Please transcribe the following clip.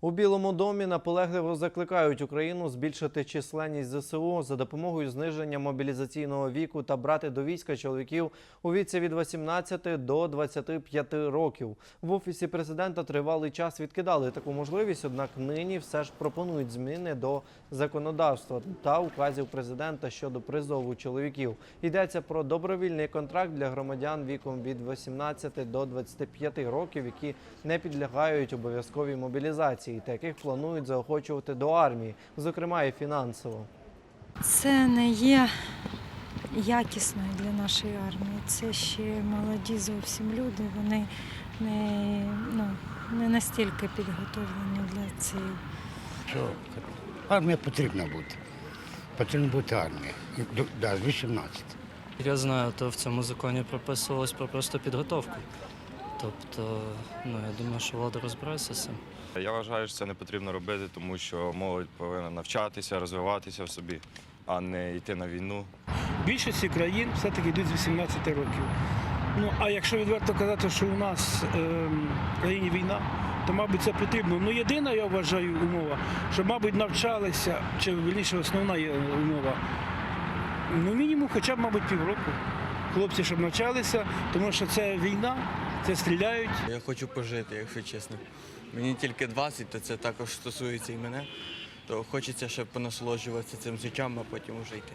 У Білому домі наполегливо закликають Україну збільшити численність ЗСУ за допомогою зниження мобілізаційного віку та брати до війська чоловіків у віці від 18 до 25 років. В офісі президента тривалий час відкидали таку можливість, однак нині все ж пропонують зміни до законодавства та указів президента щодо призову чоловіків. Йдеться про добровільний контракт для громадян віком від 18 до 25 років, які не підлягають обов'язковій мобілізації, та яких планують заохочувати до армії, зокрема і фінансово. Це не є якісною для нашої армії. Це ще молоді зовсім люди. Вони не, ну, не настільки підготовлені для цієї. що армія потрібна бути. Потрібна бути армія. Да, з 18. Я знаю, то в цьому законі прописувалось про просто підготовку. Тобто, ну я думаю, що влада розбирається з цим. Я вважаю, що це не потрібно робити, тому що молодь повинна навчатися, розвиватися в собі, а не йти на війну. Більшості країн все-таки йдуть з 18 років. Ну а якщо відверто казати, що у нас ем, в країні війна, то мабуть це потрібно. Ну єдина, я вважаю, умова, щоб, мабуть, навчалися, чи вірніше основна є умова. Ну, мінімум, хоча б, мабуть, півроку. Хлопці, щоб навчалися, тому що це війна, це стріляють. Я хочу пожити, якщо чесно. Мені тільки 20, то це також стосується і мене. То хочеться ще понасолоджуватися цим життям, а потім уже йти.